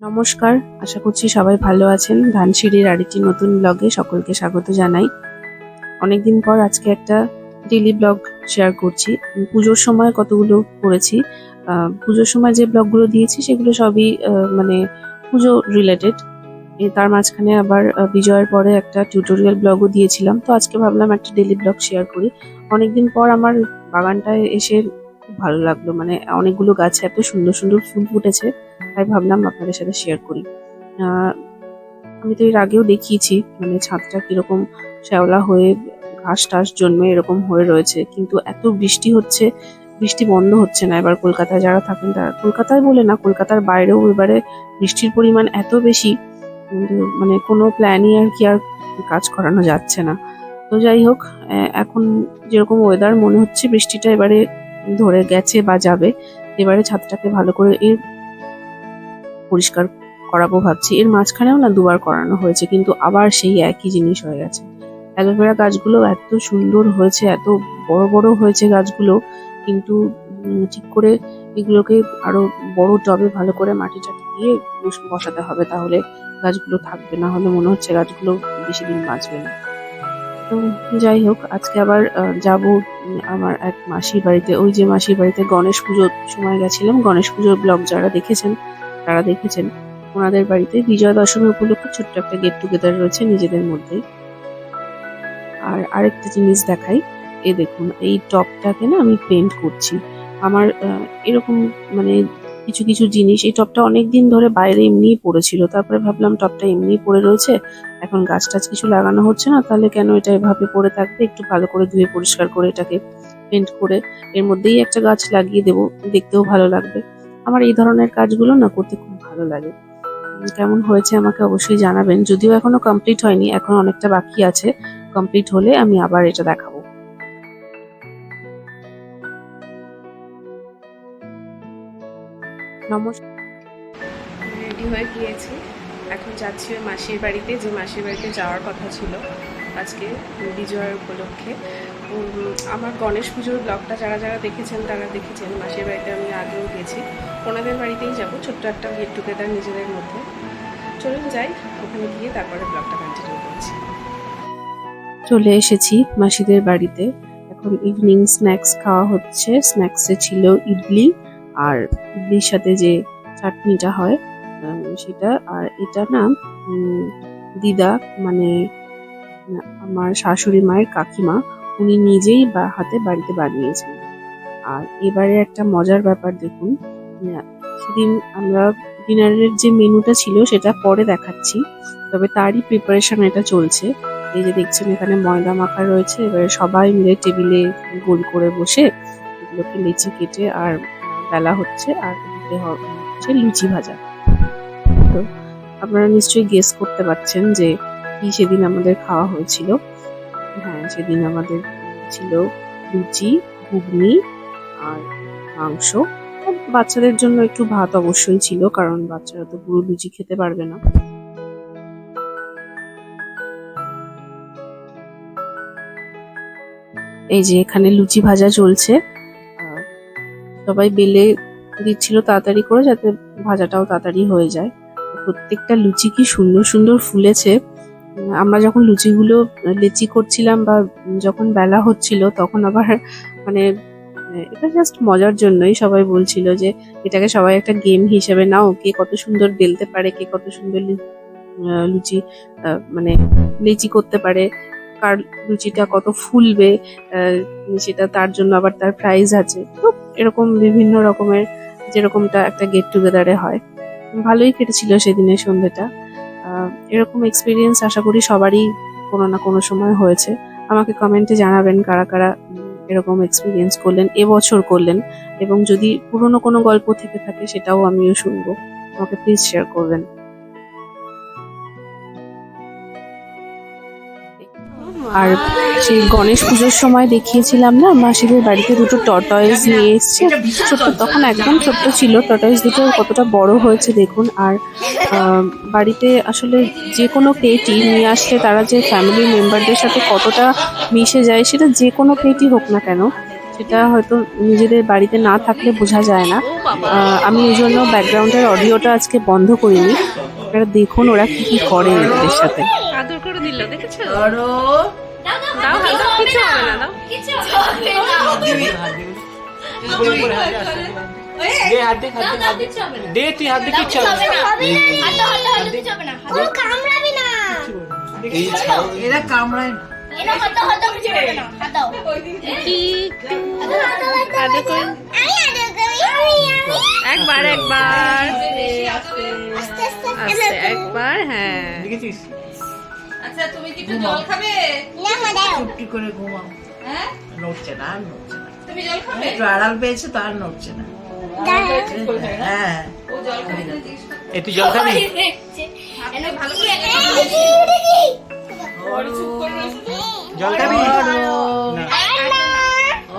নমস্কার, আশা করছি সবাই ভালো আছেন। ধানসিঁড়ির আরেকটি নতুন ব্লগে সকলকে স্বাগত জানাই। অনেকদিন পর আজকে একটা ডেলি ব্লগ শেয়ার করছি। পুজোর সময় কতগুলো করেছি পুজোর সময় যে ব্লগগুলো দিয়েছি সেগুলো সবই মানে পুজো রিলেটেড তার মাঝখানে আবার বিজয়ের পরে একটা টিউটোরিয়াল ব্লগও দিয়েছিলাম। তো আজকে ভাবলাম একটা ডেলি ব্লগ শেয়ার করি। অনেকদিন পর আমার বাগানটায় এসে খুব ভালো লাগল। মানে অনেকগুলো গাছে এত সুন্দর সুন্দর ফুল ফুটেছে। তাই ভাবলাম আপনাদের সাথে শেয়ার করি। আমি তো এর আগেও দেখিয়েছি মানে ছাদটা কীরকম শ্যাওলা হয়ে ঘাস টাস জন্মে এরকম হয়ে রয়েছে, কিন্তু এত বৃষ্টি হচ্ছে, বৃষ্টি বন্ধ হচ্ছে না এবার কলকাতায় যারা থাকেন তারা। কলকাতায় বলে না, কলকাতার বাইরেও এবারে বৃষ্টির পরিমাণ এত বেশি মানে কোনো প্ল্যানই আর কি আর কাজ করানো যাচ্ছে না। তো যাই হোক এখন যেরকম ওয়েদার মনে হচ্ছে বৃষ্টিটা এবারে ধরে গেছে বা যাবে, এবারে ছাদটাকে ভালো করে এর পরিষ্কার করাবো ভাবছি। এর মাঝখানেও না দুবার করানো হয়েছে, কিন্তু আবার সেই একই জিনিস হয়ে গেছে। অ্যালোভেরা গাছগুলো এত সুন্দর হয়েছে, এত বড় বড় হয়েছে গাছগুলো, কিন্তু ঠিক করে এগুলোকে আরও বড় টবে ভালো করে মাটি টাটি দিয়ে বসাতে হবে, তাহলে গাছগুলো থাকবে। না হলে মনে হচ্ছে গাছগুলো বেশি দিন বাঁচবে না। তো যাই হোক, আজকে আবার যাব আমার এক মাসির বাড়িতে। ওই যে মাসির বাড়িতে গণেশ পুজোর সময় গেছিলাম। গণেশ পুজোর ব্লগ যারা দেখেছেন তারা দেখেছেন। ওনাদের বাড়িতে বিজয়া দশমী উপলক্ষে ছোট্ট একটা গেট টুগেদার রয়েছে নিজেদের মধ্যেই আর আরেকটা জিনিস দেখাই। এ দেখুন, এই টপটাকে না আমি পেন্ট করছি। আমার এরকম মানে কিছু কিছু জিনিস, এই টপটা অনেক দিন ধরে বাইরে এমনিই পড়েছিল। তারপরে ভাবলাম টপটা এমনিই পড়ে রয়েছে। এখন গাছ টাছ কিছু লাগানো হচ্ছে না, তাহলে কেন এটা এভাবে পড়ে থাকবে? একটু ভালো করে ধুয়ে পরিষ্কার করে এটাকে পেন্ট করে এর মধ্যেই একটা গাছ লাগিয়ে দেবো। দেখতেও ভালো লাগবে। আমার এই ধরনের কাজগুলো না করতে খুব ভালো লাগে। কেমন হয়েছে আমাকে অবশ্যই জানাবেন। যদিও এখনও কমপ্লিট হয়নি, এখন অনেকটা বাকি আছে। কমপ্লিট হলে আমি আবার এটা দেখাবো। নমস্কার রেডি হয়ে গিয়েছি। এখন যাচ্ছি ওই মাসির বাড়িতে। যে মাসির বাড়িতে যাওয়ার কথা ছিল আজকে বিজয়ের উপলক্ষে। আমার গণেশ পুজোর ব্লগটা যারা যারা দেখেছেন, তারা দেখেছেন। মাসির বাড়িতে আমি আগেও গেছি। ওনাদের বাড়িতেই যাব, ছোট্ট একটা গেট টুগেদার নিজেদের মধ্যে। চলুন যাই, ওখানে গিয়ে তারপরে ব্লগটা কন্টিনিউ করছি। চলে এসেছি মাসিদের বাড়িতে। এখন ইভিনিং স্ন্যাক্স খাওয়া হচ্ছে। স্ন্যাক্সে ছিল ইডলি আর ইডলির সাথে যে চাটনিটা হয় সেটা। আর এটা না দিদা মানে আমার শাশুড়ি মায়ের কাকিমা উনি নিজেই বা হাতে বাড়িতে বানিয়েছেন। আর এবারে একটা মজার ব্যাপার দেখুন সেদিন আমরা ডিনারের যে মেনুটা ছিল সেটা পরে দেখাচ্ছি, তবে তারই প্রিপারেশন এটা চলছে। এই যে দেখছেন এখানে ময়দা মাখা রয়েছে, এবারে সবাই মিলে টেবিলে গোল করে বসে এগুলোকে লেচি কেটে আর বেলা হচ্ছে, আর হচ্ছে লুচি ভাজা। তো আপনারা নিশ্চয়ই গেস করতে পারছেন যে কি সেদিন আমাদের খাওয়া হয়েছিল। হ্যাঁ সেদিন আমাদের ছিল লুচি, ঘুগনি আর মাংস। বাচ্চাদের জন্য একটু ভাত অবশ্যই ছিল, কারণ বাচ্চারা তো পুরো লুচি খেতে পারবে না। এই যে এখানে লুচি ভাজা চলছে। সবাই বেলে দিচ্ছিল তাড়াতাড়ি করে যাতে ভাজাটাও তাড়াতাড়ি হয়ে যায়। প্রত্যেকটা লুচি কি সুন্দর সুন্দর ফুলেছে। আমরা যখন লুচিগুলো লেচি করছিলাম বা যখন বেলা হচ্ছিল, তখন আবার মানে এটা জাস্ট মজার জন্যই সবাই বলছিল যে, এটাকে সবাই একটা গেম হিসেবে নাও। কে কত সুন্দর বেলতে পারে, কে কত সুন্দর লুচি মানে লেচি করতে পারে, কার লুচিটা কত ফুলবে সেটা তার জন্য আবার তার প্রাইজ আছে। তো এরকম বিভিন্ন রকমের, যেরকমটা একটা গেট টুগেদারে হয়। ভালোই কেটেছিল সেদিনের সন্ধ্যেটা এরকম এক্সপিরিয়েন্স আশা করি সবারই কোনো না কোনো সময় হয়েছে। আমাকে কমেন্টে জানাবেন কারা কারা এরকম এক্সপিরিয়েন্স করলেন, এবছর করলেন এবং যদি পুরনো কোনো গল্প থেকে থাকে সেটাও আমিও শুনব। আমাকে প্লিজ শেয়ার করবেন। আর সেই গণেশ পুজোর সময় দেখিয়েছিলাম না মাসিদের বাড়িতে দুটো টর্টয়েস নিয়ে এসছে। ছোট্ট তখন একদম ছোট্ট ছিল। টর্টয়েস দুটো কতটা বড় হয়েছে দেখুন। আর বাড়িতে আসলে যে কোনো পেটি নিয়ে আসলে তারা যে ফ্যামিলি মেম্বারদের সাথে কতটা মিশে যায় সেটা যে কোনো পেটি হোক না কেন সেটা হয়তো নিজেদের বাড়িতে না থাকলে বোঝা যায় না। আমি ওই জন্য ব্যাকগ্রাউন্ডের অডিওটা আজকে বন্ধ করিনি। আপনারা দেখুন ওরা কি কি করে এদের সাথে। আদর করে দিল দেখেছ? দাও হাত দাও, কিছু হবে না। দাও দে হাত দে হাত দে হাত দে দে তুই হাত দে কিচ্ছু হবে না। এই ছাও এরা কামড়ায় না। কি আদর করে একবার একবার। আস্তে একবার হ্যাঁ। দেখেছিস? আচ্ছা তুমি কি একটু জল খাবে চুপটি করে ঘুমাও হ্যাঁ নড়ছে না আর নড়ছে না তুমি জল খাবে একটু আড়াল পেয়েছে তো আর নড়ছে না হ্যাঁ ও জল খাবে না জিজ্ঞেস এ তুই জল খাবি ভালো করে চুপ করে জল খাবি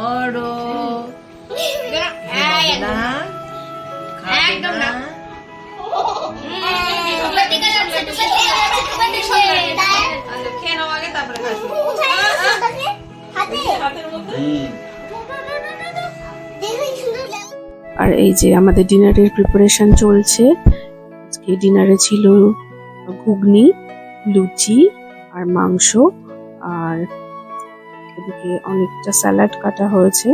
ওরো না একদম না আচ্ছা, নাও আগে তারপরে খাসো হাতের মধ্যে। আর এই যে আমাদের ডিনারের প্রিপারেশন চলছে। আজকে ডিনারে ছিল ঘুগনি লুচি আর মাংস। আর এদিকে অনেকটা স্যালাড কাটা হয়েছে।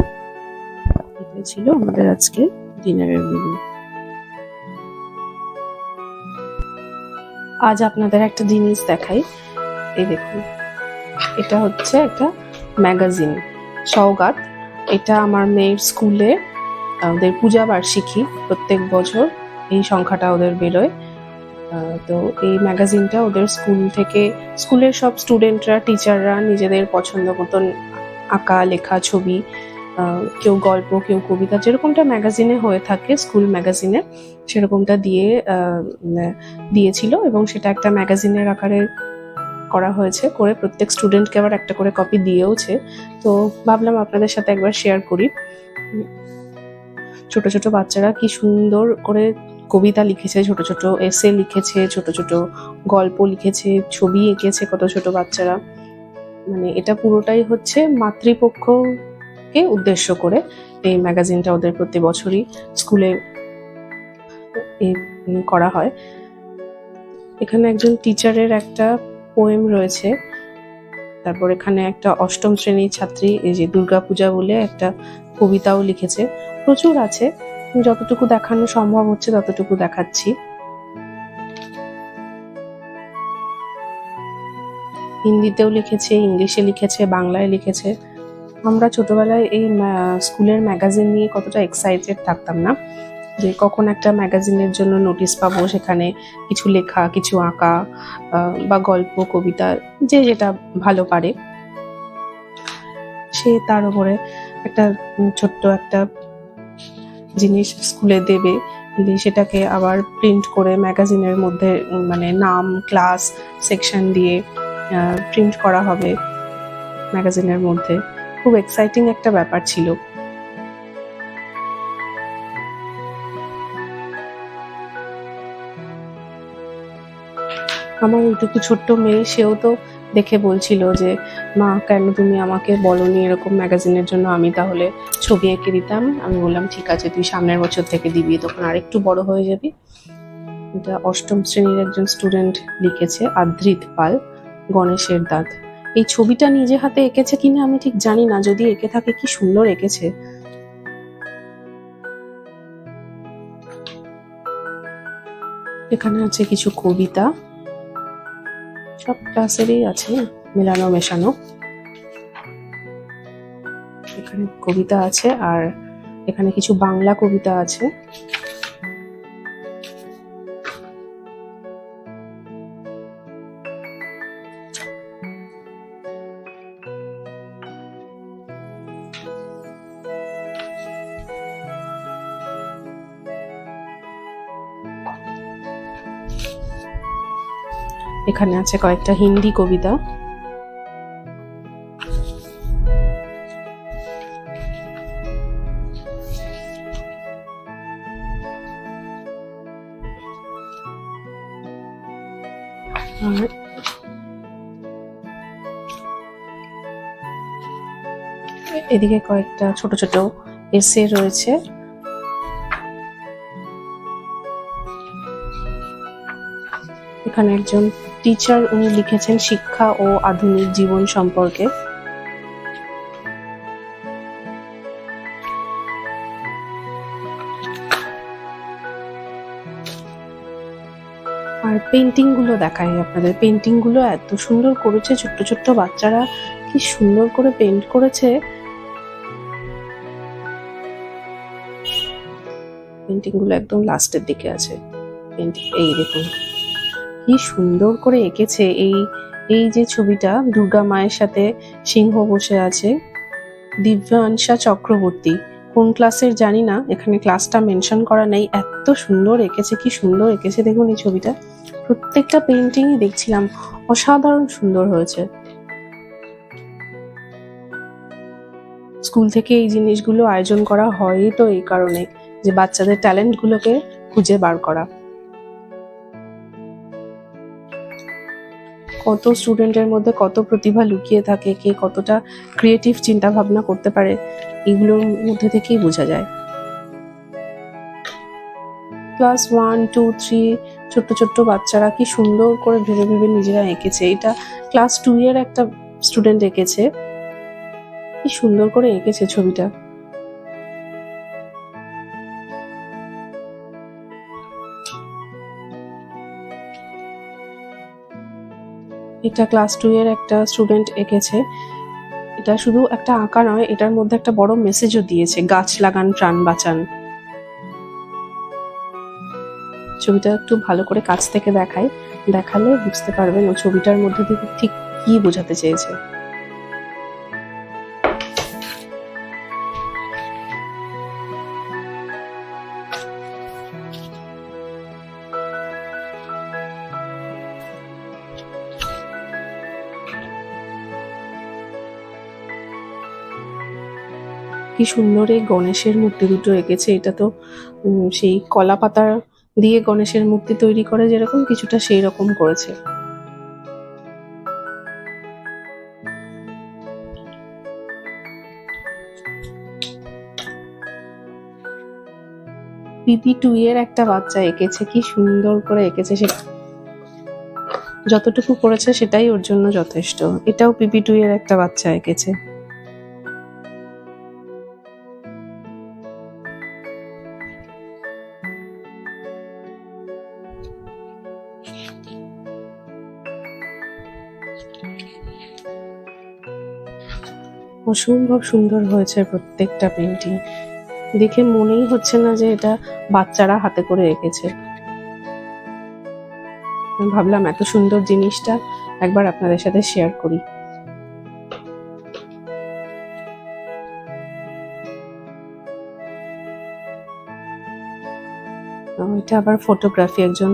এটাই ছিল আমাদের আজকে ডিনারের মেনু আজ আপনাদের একটা জিনিস দেখাই। এই দেখুন। এটা হচ্ছে একটা ম্যাগাজিন, সওগাত। এটা আমার মেয়ের স্কুলে ওদের পূজা বার্ষিকী প্রত্যেক বছর এই সংখ্যাটা ওদের বেরোয়। তো এই ম্যাগাজিনটা ওদের স্কুল থেকে, স্কুলের সব স্টুডেন্টরা, টিচাররা নিজেদের পছন্দ মতন আঁকা, লেখা, ছবি কেউ গল্প, কেউ কবিতা, যেরকমটা ম্যাগাজিনে হয়ে থাকে, স্কুল ম্যাগাজিনে সেরকমটা দিয়ে দিয়েছিল এবং সেটা একটা ম্যাগাজিনের আকারে করা হয়েছে, করে প্রত্যেক স্টুডেন্টকে আবার একটা করে কপি দিয়েওছে। তো ভাবলাম আপনাদের সাথে একবার শেয়ার করি। ছোট ছোট বাচ্চারা কি সুন্দর করে কবিতা লিখেছে, ছোট ছোট এসে লিখেছে, ছোট ছোট গল্প লিখেছে, ছবি এঁকেছে কত ছোট বাচ্চারা। মানে এটা পুরোটাই হচ্ছে মাতৃপক্ষকে উদ্দেশ্য করে এই ম্যাগাজিনটা ওদের প্রতি বছরই স্কুলে করা হয়। এখানে একজন টিচারের একটা পোয়েম রয়েছে। তারপর এখানে একটা অষ্টম শ্রেণির ছাত্রী, এই যে দুর্গাপূজা বলে একটা কবিতাও লিখেছে। প্রচুর আছে, যতটুকু দেখানো সম্ভব হচ্ছে ততটুকু দেখাচ্ছি। হিন্দিতেও লিখেছে, ইংলিশে লিখেছে, বাংলায় লিখেছে। আমরা ছোটবেলায় এই স্কুলের ম্যাগাজিন নিয়ে কতটা এক্সাইটেড থাকতাম না? যে কখন একটা ম্যাগাজিনের জন্য নোটিশ পাবো, সেখানে কিছু লেখা, কিছু আঁকা বা গল্প, কবিতা, যে যেটা ভালো পারে। সে তার উপরে একটা ছোট্ট একটা জিনিস স্কুলে দেবে, দিয়ে সেটাকে আবার প্রিন্ট করে ম্যাগাজিনের মধ্যে মানে নাম ক্লাস সেকশন দিয়ে প্রিন্ট করা হবে ম্যাগাজিনের মধ্যে। খুব এক্সাইটিং একটা ব্যাপার ছিল। আমার ওইটুকু ছোট্ট মেয়ে, সেও তো দেখে বলছিল যে, মা, কেন তুমি আমাকে বলনি এরকম ম্যাগাজিনের জন্য? আমি তাহলে ছবি এঁকে দিতাম। আমি বললাম, ঠিক আছে, তুই সামনের বছর থেকে দিবি, তখন আরেকটু বড় হয়ে যাবি। এটা অষ্টম শ্রেণির একজন স্টুডেন্ট লিখেছে, আদ্রিত পাল, গণেশের দাঁত। এই ছবিটা নিজে হাতে এঁকেছে কিনা আমি ঠিক জানি না, যদি এঁকে থাকে কি সুন্দর এঁকেছে। এখানে আছে কিছু কবিতা। সব ক্লাসেরই আছে মেলানো মেশানো। এখানে কবিতা আছে আর এখানে কিছু বাংলা কবিতা আছে। এখানে আছে কয়েকটা হিন্দি কবিতা। এদিকে কয়েকটা ছোট ছোট এসে রয়েছে। এখানে একজন টিচার উনি লিখেছেন শিক্ষা ও আধুনিক জীবন সম্পর্কে। আর পেন্টিংগুলো দেখাই আপনাদের। পেন্টিংগুলো এত সুন্দর করেছে, ছোট্ট ছোট্ট বাচ্চারা কি সুন্দর করে পেন্ট করেছে। পেন্টিংগুলো একদম লাস্টের দিকে আছে। পেন্টিং এই দেখুন। কি সুন্দর করে এঁকেছে এই এই যে ছবিটা। দুর্গা মায়ের সাথে সিংহ বসে আছে। দিব্যাংশা চক্রবর্তী। কোন ক্লাসের জানি না, এখানে ক্লাসটা মেনশন করা নেই। এত সুন্দর এঁকেছে, কি সুন্দর এঁকেছে দেখুন এই ছবিটা। প্রত্যেকটা পেন্টিংই দেখছিলাম, অসাধারণ সুন্দর হয়েছে। স্কুল থেকে এই জিনিসগুলো আয়োজন করা হয়ই তো এই কারণে, যে বাচ্চাদের ট্যালেন্ট গুলোকে খুঁজে বার করা। কত স্টুডেন্টের মধ্যে কত প্রতিভা লুকিয়ে থাকে, কে কতটা ক্রিয়েটিভ চিন্তা ভাবনা করতে পারে, এগুলোর মধ্যে থেকেই বোঝা যায়। ক্লাস ওয়ান টু থ্রি ছোট্ট ছোট্ট বাচ্চারা কি সুন্দর করে ভেবে ভেবে নিজেরা এঁকেছে। এটা ক্লাস টু এর একটা স্টুডেন্ট এঁকেছে। কি সুন্দর করে এঁকেছে ছবিটা। এটা ক্লাস টু এর একটা স্টুডেন্ট এঁকেছে। এটা শুধু একটা আঁকা নয়, এটার মধ্যে একটা বড় মেসেজও দিয়েছে, গাছ লাগান, প্রাণ বাঁচান। ছবিটা একটু ভালো করে কাছ থেকে দেখায় দেখালে বুঝতে পারবেন ও ছবিটার মধ্যে দিয়ে ঠিক কি বোঝাতে চেয়েছে। কি সুন্দর এই গণেশের মূর্তি দুটো এঁকেছে। এটা তো সেই কলা পাতা দিয়ে গণেশের মূর্তি তৈরি করে যেরকম, কিছুটা সেই রকম করেছে। পিপি টু এর একটা বাচ্চা এঁকেছে, কি সুন্দর করে এঁকেছে সে। যতটুকু করেছে সেটাই ওর জন্য যথেষ্ট। এটাও পিপি টু এর একটা বাচ্চা এঁকেছে। অসম্ভব সুন্দর হয়েছে প্রত্যেকটা পেন্টিং দেখে মনেই হচ্ছে না যে এটা বাচ্চারা হাতে করে রেখেছে। ভাবলাম এত সুন্দর জিনিসটা একবার আপনাদের সাথে শেয়ার করি। এটা আবার ফটোগ্রাফি একজন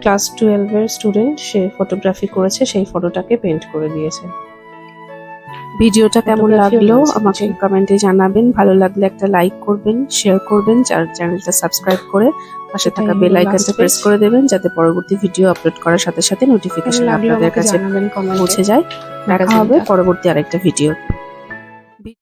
ক্লাস টুয়েলভের স্টুডেন্ট সে ফটোগ্রাফি করেছে সেই ফটোটাকে পেন্ট করে দিয়েছে। ভিডিওটা কেমন লাগল? আমাকে। কমেন্টে জানাবেন। ভালো লাগলে একটা লাইক করবেন শেয়ার করবেন আর চ্যানেলটা সাবস্ক্রাইব করে পাশে থাকা বেল আইকনটা প্রেস করে দেবেন যাতে পরবর্তী ভিডিও আপলোড করার সাথে সাথে নোটিফিকেশন আপনাদের কাছে পৌঁছে যায়। দেখা হবে পরবর্তী আরেকটা ভিডিও